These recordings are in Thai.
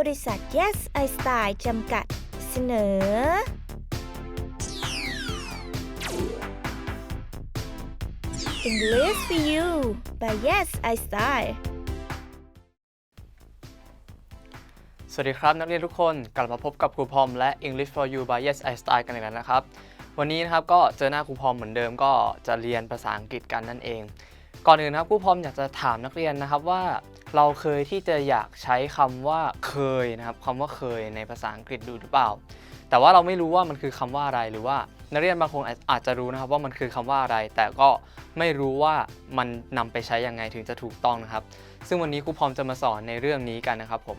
บริษัท Yes I Style จำกัด เสนอ English for you by Yes I Style สวัสดีครับ นักเรียนทุกคนกลับมาพบกับครูพอมและ English for You by Yes I Style กันอีกแล้วนะครับ วันนี้นะครับก็เจอหน้าครูพอมเหมือนเดิมก็จะเรียนภาษาอังกฤษกันนั่นเอง ก่อนอื่นครับครูพอมอยากจะถามนักเรียนนะครับว่า เราเคยที่จะอยากใช้คำว่าเคยนะครับคำว่าเคยในภาษาอังกฤษดูหรือเปล่า แต่ว่าเราไม่รู้ว่ามันคือคำว่าอะไรหรือว่านักเรียนบางคนอาจจะรู้นะครับว่ามันคือคำว่าอะไร แต่ก็ไม่รู้ว่ามันนำไปใช้ยังไงถึงจะถูกต้องนะครับ ซึ่งวันนี้ครูพร้อมจะมาสอนในเรื่องนี้กันนะครับผม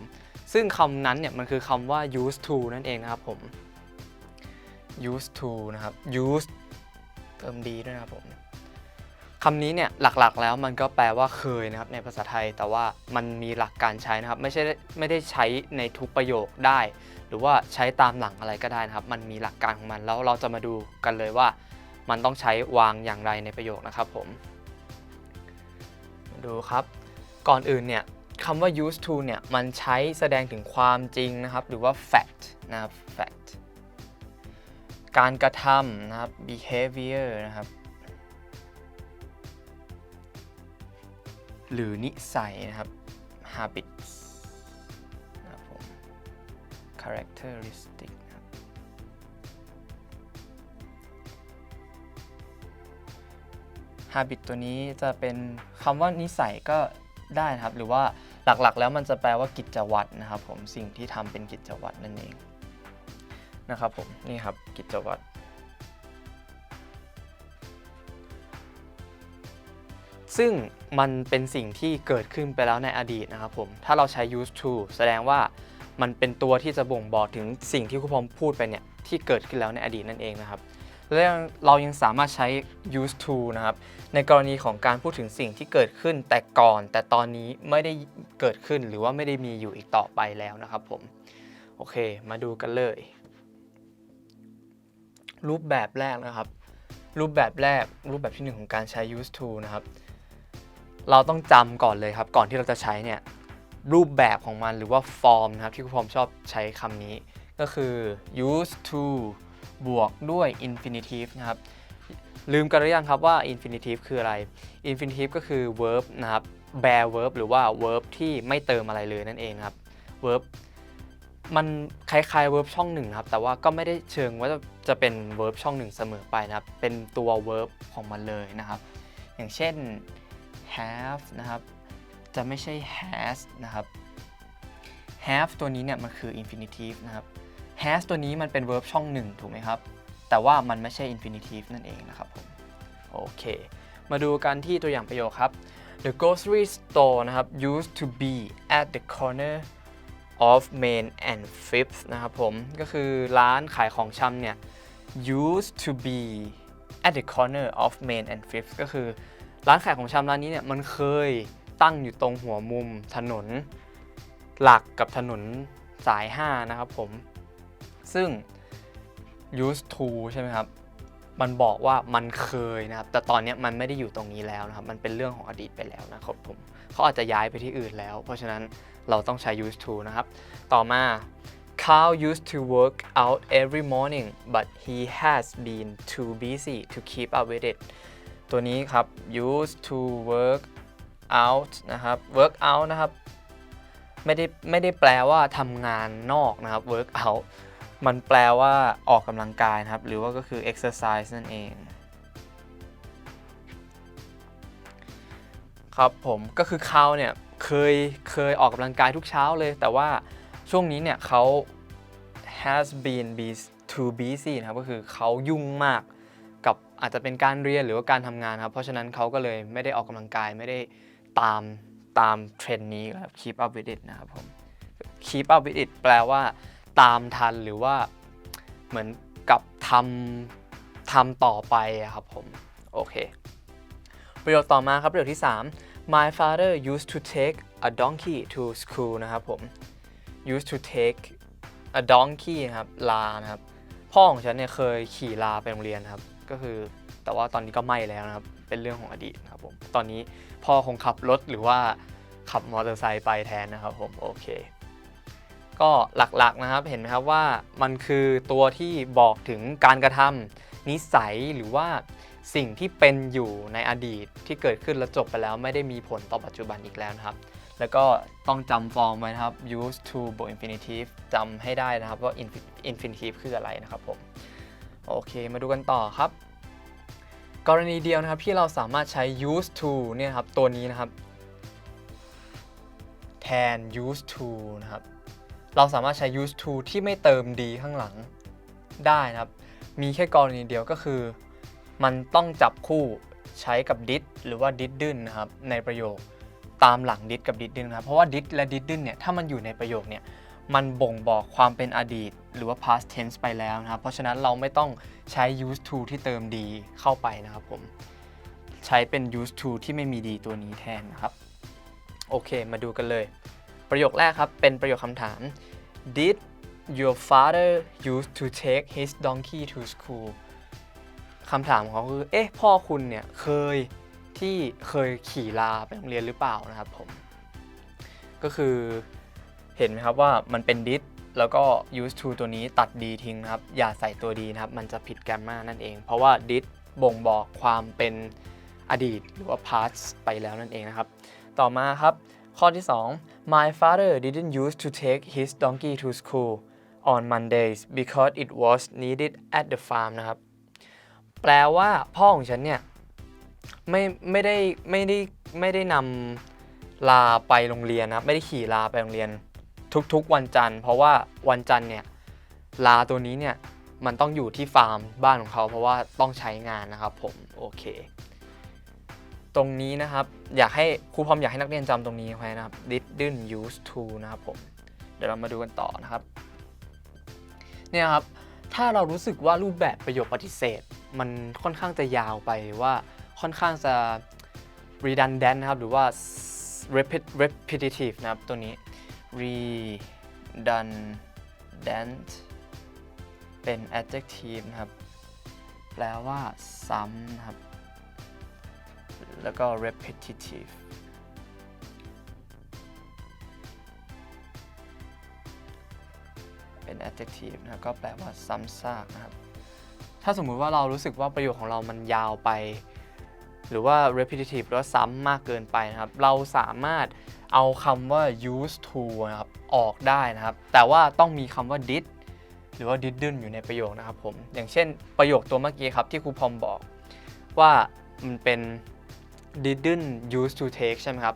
ซึ่งคำนั้นเนี่ยมันคือคำว่า used to นั่นเองนะครับผม used to นะครับ used เติมดีด้วยนะครับผม คำนี้เนี่ยหลักๆ แล้วมันก็แปลว่าเคยนะครับในภาษาไทย แต่ว่ามันมีหลักการใช้นะครับไม่ใช่ไม่ได้ใช้ในทุกประโยคได้ หรือว่าใช้ตามหลังอะไรก็ได้นะครับ มันมีหลักการของมันแล้วเราจะมาดูกันเลยว่า มันต้องใช้วางอย่างไรในประโยคนะครับผมดูครับ ก่อนอื่นเนี่ยคำว่า used to เนี่ยมันใช้แสดงถึงความจริงนะครับ หรือว่า fact นะครับ fact การกระทำนะครับ behavior นะครับ หรือนิสัยนะครับ habits นะครับผม characteristic นะครับ habit ตัวนี้จะเป็นคำว่านิสัยก็ได้นะครับ หรือว่าหลักๆ แล้วมันจะแปลว่ากิจวัตรนะครับผมสิ่งที่ทำเป็นกิจวัตรนั่นเองนะครับผมนี่ครับกิจวัตร ซึ่งมันเป็นสิ่งที่เกิดขึ้นไปแล้วในอดีตนะครับผม ถ้าเราใช้ used to แสดงว่ามันเป็นตัวที่จะบ่งบอกถึงสิ่งที่ครูพรมพูดไปเนี่ยที่เกิดขึ้นแล้วในอดีตนั่นเองนะครับและเรายังสามารถใช้ used to นะครับในกรณีของการพูดถึงสิ่งที่เกิดขึ้นแต่ก่อน แต่ตอนนี้ไม่ได้เกิดขึ้นหรือว่าไม่ได้มีอยู่อีกต่อไปแล้วนะครับผม โอเค มาดูกันเลย รูปแบบแรกนะครับ รูปแบบแรกรูปแบบที่หนึ่งของการใช้ used to นะครับ เราต้องจำก่อนเลยครับ ก่อนที่เราจะใช้เนี่ยรูปแบบของมันหรือว่าฟอร์มนะครับที่ครูพรมชอบใช้คำนี้ ก็คือ used to บวกด้วย infinitive นะครับ ลืมกันหรือยังครับว่า infinitive คืออะไร infinitive ก็คือ verb นะครับ bare verb หรือว่า verb ที่ไม่เติมอะไรเลยนั่นเองครับ verb มันคล้ายๆ verb ช่องหนึ่งครับ แต่ว่าก็ไม่ได้เชิงว่าจะจะเป็น verb ช่องหนึ่งเสมอไปนะครับ เป็นตัว verb ของมันเลยนะครับ อย่างเช่น have นะครับ จะไม่ใช่ has นะครับ have ตัวนี้เนี่ยมันคือ infinitive นะครับ has ตัวนี้มันเป็น verb ช่องหนึ่งถูกไหมครับ แต่ว่ามันไม่ใช่ infinitive นั่นเองนะครับผม โอเค มาดูกันที่ตัวอย่างประโยคครับ The grocery store นะครับ used to be at the corner of Main and Fifth นะครับผม ก็คือร้านขายของชำเนี่ย used to be at the corner of Main and Fifth ก็คือ ร้านขายของชำร้านนี้เนี่ยมันเคยตั้งอยู่ตรงหัวมุมถนนหลักกับถนนสาย 5 นะครับผม ซึ่ง used to ใช่ไหมครับ มันบอกว่ามันเคยนะครับ แต่ตอนนี้มันไม่ได้อยู่ตรงนี้แล้วนะครับ มันเป็นเรื่องของอดีตไปแล้วนะครับผมเขาอาจจะย้ายไปที่อื่นแล้ว เพราะฉะนั้นเราต้องใช้ used to นะครับ ต่อมา Carl used to work out every morning but he has been too busy to keep up with it ตัวนี้ครับ used to work out นะครับ work out นะครับ ไม่ได้ไม่ได้แปลว่าทำงานนอกนะครับ work out มันแปลว่าออกกำลังกายนะครับ หรือว่าก็คือ exercise นั่นเอง ครับผมก็คือเขาเนี่ยเคยเคยออกกำลังกายทุกเช้าเลย แต่ว่าช่วงนี้เนี่ยเขา has been be too busy นะครับ ก็คือเขายุ่งมาก อาจจะเป็นการเรียนหรือว่าการทำงานครับ เพราะฉะนั้นเขาก็เลยไม่ได้ออกกำลังกายไม่ได้ตามตามเทรนด์นี้ครับ keep up with it นะครับผม keep up with it แปลว่า ตามทันหรือว่าเหมือนกับทำทำต่อไปครับผม โอเค ประโยคต่อมาครับประโยคที่ 3 My father used to take a donkey to school นะครับผม used to take a donkey นะครับลานะครับ พ่อของฉันเนี่ยเคยขี่ลาไปโรงเรียนครับ ก็คือ แต่ว่าตอนนี้ก็ไม่แล้วนะครับ เป็นเรื่องของอดีตนะครับผม ตอนนี้พ่อคงขับรถหรือว่าขับมอเตอร์ไซค์ไปแทนนะครับผมโอเคก็หลักๆนะครับเห็นไหมครับว่ามันคือตัวที่บอกถึงการกระทำนิสัยหรือว่าสิ่งที่เป็นอยู่ในอดีตที่เกิดขึ้นแล้วจบไปแล้วไม่ได้มีผลต่อปัจจุบันอีกแล้วนะครับ แล้วก็ต้องจำฟอร์มไว้นะครับ use to บวก infinitive จำให้ได้นะครับว่า infinitive คืออะไรนะครับผม โอเค มาดูกันต่อครับ กรณีเดียวนะครับที่เราสามารถใช้ use to เนี่ยครับตัวนี้นะครับ แทน use to นะครับ เราสามารถใช้ use to ที่ไม่เติม d ข้างหลังได้นะครับ มีแค่กรณีเดียวก็คือ มันต้องจับคู่ใช้กับ did หรือว่า didn't นะครับในประโยคตามหลัง did กับ didn't นะครับเพราะว่า did และ didn't เนี่ยถ้ามันอยู่ในประโยคเนี่ย มันบ่งบอกความเป็นอดีต หรือว่า past tense ไปแล้วนะครับ เพราะฉะนั้นเราไม่ต้องใช้ used to ที่เติม d เข้าไปนะครับผม ใช้เป็น used to ที่ไม่มี d ตัวนี้แทนนะครับ โอเค มาดูกันเลย ประโยคแรกครับ เป็นประโยคคำถาม Did your father used to take his donkey to school คำถามของเขาคือ เอ๊ะ พ่อคุณเนี่ยเคยที่เคยขี่ลาไปโรงเรียนหรือเปล่านะครับผม ก็คือ เห็นไหมครับว่ามันเป็น did แล้วก็ used to ตัวนี้ตัด d ทิ้งนะครับ อย่าใส่ตัว d นะครับ มันจะผิดแกรมมานั่นเอง เพราะว่า did บ่งบอกความเป็นอดีตหรือว่า past ไปแล้วนั่นเองนะครับ ต่อมาครับ ข้อที่ 2 My father didn't use to take his donkey to school on Mondays because it was needed at the farm นะครับ แปลว่าพ่อของฉันเนี่ย ไม่ไม่ได้ไม่ได้ไม่ได้นำลาไปโรงเรียนนะครับไม่ได้ขี่ลาไปโรงเรียน ทุกๆ วันจันทร์เพราะว่าวันจันทร์เนี่ยลาตัวนี้เนี่ยมันต้องอยู่ที่ฟาร์มบ้านของเขา เพราะว่าต้องใช้งานนะครับผมโอเค ตรงนี้นะครับอยากให้ครูพร้อมอยากให้นักเรียนจำตรงนี้ไว้นะครับ didn't use to นะครับผมเดี๋ยวเรามาดูกันต่อนะครับเนี่ยครับถ้าเรารู้สึกว่ารูปแบบประโยคปฏิเสธ มันค่อนข้างจะยาวไปว่าค่อนข้างจะ redundant นะครับหรือว่า repetitive นะครับตัวนี้ redundant เป็น adjective นะครับ แปลว่า ซ้ำนะครับ แล้วก็ repetitive เป็น adjective นะก็แปลว่า ซ้ำซากนะครับ ถ้าสมมุติว่าเรารู้สึกว่าประโยคของเรามันยาวไป หรือว่า repetitive หรือว่าซ้ำมากเกินไปนะครับ เราสามารถ เอาคำว่า used to นะครับออกได้นะครับ แต่ว่าต้องมีคำว่า did หรือว่า didn't อยู่ในประโยคนะครับผม อย่างเช่นประโยคตัวเมื่อกี้ครับที่ครูพอมบอกว่ามันเป็น didn't used to take ใช่ไหมครับ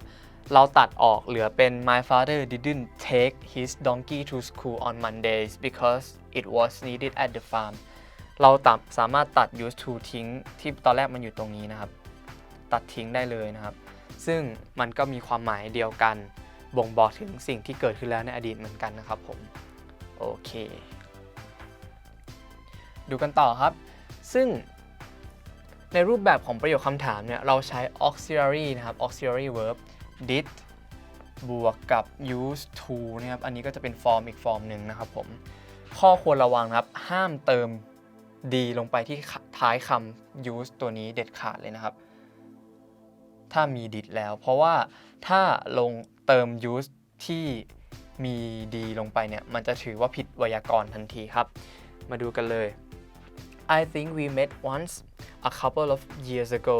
เราตัดออกเหลือเป็น my father didn't take his donkey to school on Mondays because it was needed at the farm เราตัดสามารถตัด used to ทิ้งที่ตอนแรกมันอยู่ตรงนี้นะครับ ตัดทิ้งได้เลยนะครับ ซึ่งมันก็มีความหมายเดียวกัน บ่งบอกถึงสิ่งที่เกิดขึ้นแล้วในอดีตเหมือนกันนะครับผม โอเค ดูกันต่อครับ ซึ่งในรูปแบบของประโยคคำถามเนี่ยเราใช้ auxiliary นะครับ auxiliary verb did บวกกับ used to นะครับ อันนี้ก็จะเป็นฟอร์มอีกฟอร์มหนึ่งนะครับผม ข้อควรระวังนะครับ ห้ามเติม d ลงไปที่ท้ายคำ use ตัวนี้เด็ดขาดเลยนะครับ ถ้ามี did แล้ว เพราะว่าถ้าลงเติม use ที่มี d ลงไปเนี่ย มันจะถือว่าผิดไวยากรณ์ทันทีครับ มาดูกันเลย I think we met once a couple of years ago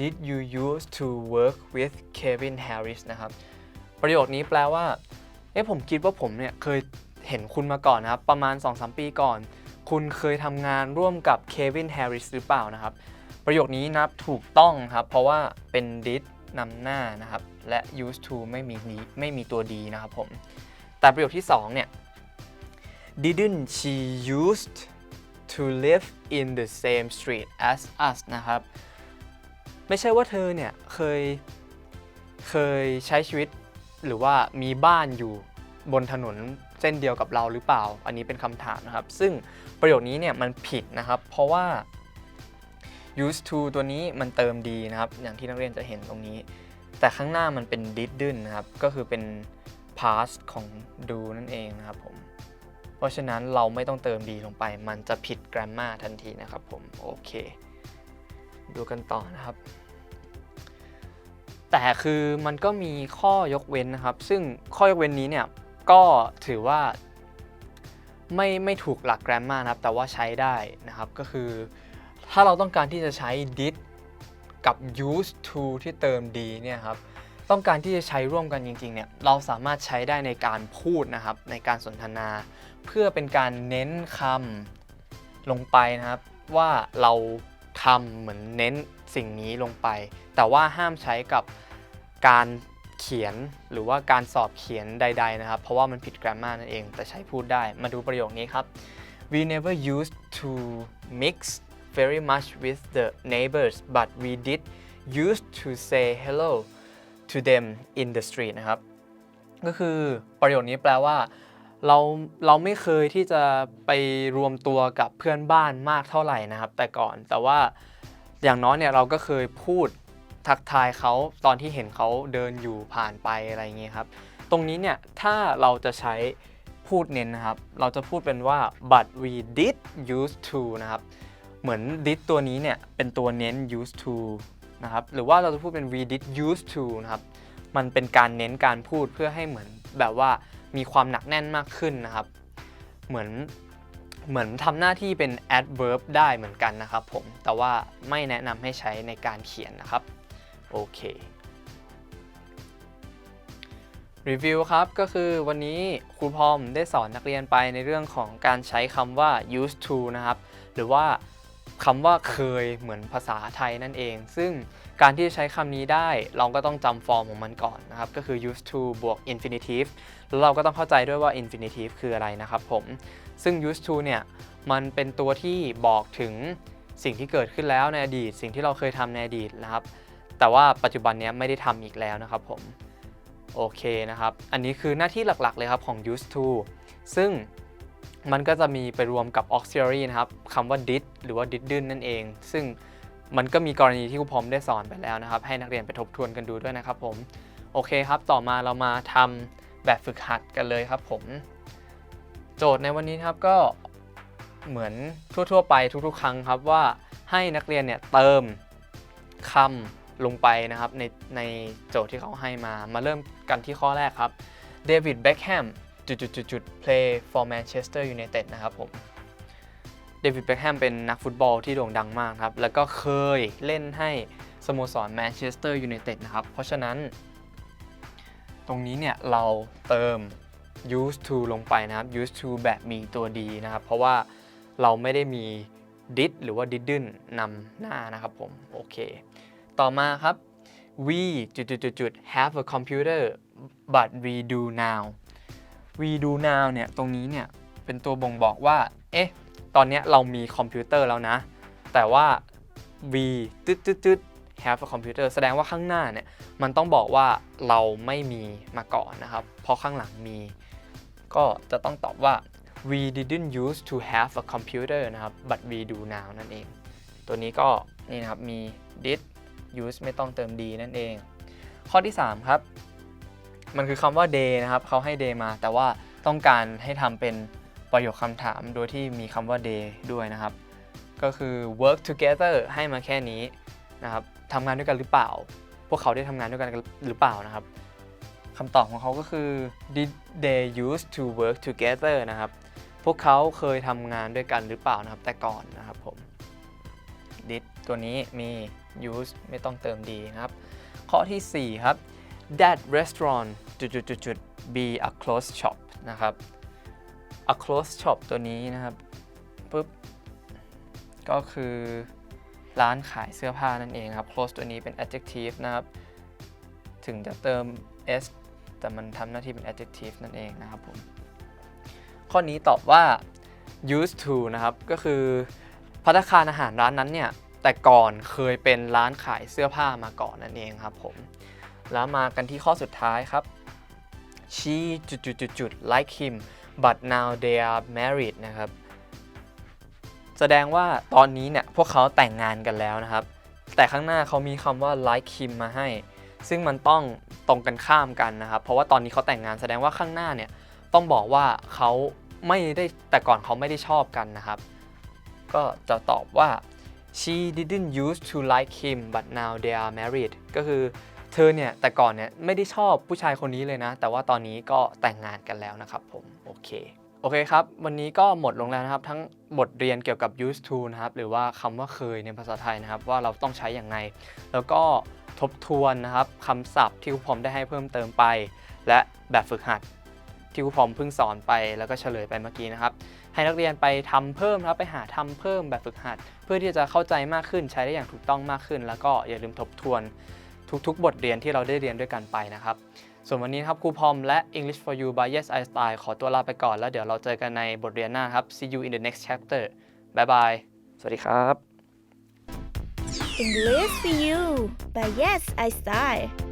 Did you used to work with Kevin Harris นะครับ ประโยคนี้แปลว่า เอ๊ะผมคิดว่าผมเนี่ยเคยเห็นคุณมาก่อนนะครับ ประมาณ 2-3 ปีก่อน คุณเคยทำงานร่วมกับ Kevin Harris หรือเปล่านะครับ ประโยคนี้นะครับถูกต้องครับ เพราะว่าเป็น did นำหน้านะครับ และ used to ไม่มีไม่มีตัว d นะครับผม แต่ประโยคที่ 2 เนี่ย didn't she used to live in the same street as us นะครับ ไม่ใช่ว่าเธอเนี่ยเคยเคยใช้ชีวิตหรือว่ามีบ้านอยู่บนถนนเส้นเดียวกับเราหรือเปล่า อันนี้เป็นคำถามนะครับ ซึ่งประโยคนี้เนี่ยมันผิดนะครับ เพราะว่า used to ตัวนี้มันเติม d นะครับ อย่างที่นักเรียนจะเห็นตรงนี้ แต่ข้างหน้ามันเป็น didn't นะครับ ก็คือเป็น past ของ do นั่นเองนะครับผม เพราะฉะนั้นเราไม่ต้องเติม d ลงไป มันจะผิด grammar ทันทีนะครับผม โอเค ดูกันต่อนะครับ แต่คือมันก็มีข้อยกเว้นนะครับ ซึ่งข้อยกเว้นนี้เนี่ยก็ถือว่าไม่ไม่ถูกหลักแกรมมานะครับ แต่ว่าใช้ได้นะครับ ก็คือ ถ้าเราต้องการที่จะใช้ did กับ used to ที่เติม d เนี่ยครับต้องการที่จะใช้ร่วมกันจริงๆเนี่ยเราสามารถใช้ได้ในการพูดนะครับในการสนทนา เพื่อเป็นการเน้นคำลงไปนะครับ ว่าเราทำเหมือนเน้นสิ่งนี้ลงไป แต่ว่าห้ามใช้กับการเขียนหรือว่าการสอบเขียนใด ๆนะครับ เพราะว่ามันผิด grammar นั่นเองแต่ใช้พูดได้ มาดูประโยคนี้ครับ we never used to mix very much with the neighbors but we did used to say hello to them in the street นะครับ ก็คือประโยคนี้แปลว่าเราเราไม่เคยที่จะไปรวมตัวกับเพื่อนบ้านมากเท่าไหร่นะครับ แต่ก่อนแต่ว่าอย่างน้อยเนี่ยเราก็เคยพูดทักทายเขาตอนที่เห็นเขาเดินอยู่ผ่านไปอะไรเงี้ยครับ ตรงนี้เนี่ยถ้าเราจะใช้พูดเน้นนะครับ เราจะพูดเป็นว่า but we did used to นะครับ เหมือน did ตัวนี้เนี่ย เป็นตัวเน้น used to นะครับ หรือว่าเราจะพูดเป็น we did used to นะครับ มันเป็นการเน้นการพูดเพื่อให้เหมือนแบบว่ามีความหนักแน่นมากขึ้นนะครับ เหมือนเหมือนทำหน้าที่เป็น adverb ได้เหมือนกันนะครับผม แต่ว่าไม่แนะนำให้ใช้ในการเขียนนะครับ โอเค รีวิวครับก็คือวันนี้ครูพอมได้สอนนักเรียนไปในเรื่องของการใช้คำว่า used to นะครับ หรือว่า คำว่าเคยเหมือนภาษาไทยนั่นเอง ซึ่งการที่จะใช้คำนี้ได้เราก็ต้องจำฟอร์มของมันก่อนนะครับ ก็คือ used to บวก infinitive แล้วเราก็ต้องเข้าใจด้วยว่า infinitive คืออะไรนะครับผม ซึ่ง used to เนี่ย มันเป็นตัวที่บอกถึงสิ่งที่เกิดขึ้นแล้วในอดีต สิ่งที่เราเคยทำในอดีตนะครับ แต่ว่าปัจจุบันนี้ไม่ได้ทำอีกแล้วนะครับผมโอเคนะครับ อันนี้คือหน้าที่หลักๆเลยครับของ used to ซึ่ง มันก็จะมีไปรวมกับ auxiliary นะครับคำว่า did หรือว่า didn't นั่นเอง ซึ่งมันก็มีกรณีที่ครูพร้อมได้สอนไปแล้วนะครับ ให้นักเรียนไปทบทวนกันดูด้วยนะครับผมโอเคครับ ต่อมาเรามาทำแบบฝึกหัดกันเลยครับผม โจทย์ในวันนี้ครับก็เหมือนทั่วๆ ไปทุกๆ ครั้งครับว่าให้นักเรียนเนี่ยเติมคำลงไปนะครับในในโจทย์ที่เขาให้มา มาเริ่มกันที่ข้อแรกครับเดวิดเบคแฮม จุดๆๆ play for Manchester United นะครับผมเดวิดเบคแฮมเป็นนักฟุตบอลที่โด่งดังมากครับ แล้วก็เคยเล่นให้สโมสรแมนเชสเตอร์ยูไนเต็ดนะครับ เพราะฉะนั้น ตรงนี้เนี่ยเราเติม used to ลงไปนะครับ used to แบบมีตัวดีนะครับ เพราะว่าเราไม่ได้มี did หรือว่า didn't นำหน้านะครับผม โอเค ต่อมาครับ we จุดๆๆ have a computer but we do now we do now เนี่ยตรงนี้เนี่ยเป็นตัวบ่งบอกว่า เอ๊ะ ตอนนี้เรามีคอมพิวเตอร์แล้วนะ แต่ว่า we ตึ๊ดตึ๊ดตึ๊ด have a computer แสดงว่าข้างหน้าเนี่ยมันต้องบอกว่าเราไม่มีมาก่อนนะครับ เพราะข้างหลังมี ก็จะต้องตอบว่า we didn't use to have a computer นะครับ but we do now นั่นเอง ตัวนี้ก็นี่นะครับมี did use ไม่ต้องเติม d นั่นเอง ข้อที่ 3 ครับ มันคือคำว่า day นะครับเขาให้ day มา แต่ว่าต้องการให้ทำเป็นประโยคคำถามโดยที่มีคำว่า day ด้วยนะครับ ก็คือ work together ให้มาแค่นี้นะครับทำงานด้วยกันหรือเปล่า พวกเขาได้ทำงานด้วยกันหรือเปล่านะครับคำตอบของเขาก็คือ did they used to work together นะครับ พวกเขาเคยทำงานด้วยกันหรือเปล่านะครับ แต่ก่อนนะครับผม did ตัวนี้มี use ไม่ต้องเติม d นะครับ ข้อทีสี่4 ครับ that restaurant จุดจุดจุดจุด be a close shop นะครับ a close shop ตัวนี้นะครับปุ๊บก็คือร้านขายเสื้อผ้านั่นเองครับ close ตัวนี้เป็น adjective นะครับ ถึงจะเติม s แต่มันทำหน้าที่เป็น adjective นั่นเองนะครับผม ข้อนี้ตอบว่า used to นะครับ ก็คือพัตตาคารอาหารร้านนั้นเนี่ย แต่ก่อนเคยเป็นร้านขายเสื้อผ้ามาก่อนนั่นเองครับผม แล้วมากันที่ข้อสุดท้ายครับ she จุดจุดจุดจุด like him but now they are married นะครับ แสดงว่าตอนนี้เนี่ยพวกเขาแต่งงานกันแล้วนะครับ แต่ข้างหน้าเขามีคำว่า like him มาให้ ซึ่งมันต้องตรงกันข้ามกันนะครับ เพราะว่าตอนนี้เขาแต่งงานแสดงว่าข้างหน้าเนี่ยต้องบอกว่าเขาไม่ได้แต่ก่อนเขาไม่ได้ชอบกันนะครับ ก็จะตอบว่า she didn't used to like him but now they are married ก็คือ เธอเนี่ยแต่ก่อนเนี่ยไม่ได้ชอบผู้ชายคนนี้เลยนะ แต่ว่าตอนนี้ก็แต่งงานกันแล้วนะครับผม โอเค โอเคครับ วันนี้ก็หมดลงแล้วนะครับ ทั้งบทเรียนเกี่ยวกับ used to นะครับ หรือว่าคำว่าเคยในภาษาไทยนะครับ ว่าเราต้องใช้อย่างไรแล้วก็ทบทวนนะครับคำศัพท์ที่ครูพรอมได้ให้เพิ่มเติมไป และแบบฝึกหัดที่ครูพรอมเพิ่งสอนไปแล้วก็เฉลยไปเมื่อกี้นะครับ ให้นักเรียนไปทำเพิ่มนะครับไปหาทำเพิ่มแบบฝึกหัด เพื่อที่จะเข้าใจมากขึ้นใช้ได้อย่างถูกต้องมากขึ้น แล้วก็อย่าลืมทบทวน ทุกๆ บทเรียนที่เราได้เรียนด้วยกันไปนะครับ ส่วนวันนี้นะครับครูพรอมและ English for You by Yes I Style ขอตัวลาไปก่อนแล้วเดี๋ยวเราเจอกันในบทเรียนหน้าครับ See you in the next chapter bye bye สวัสดีครับ English for you by Yes I Style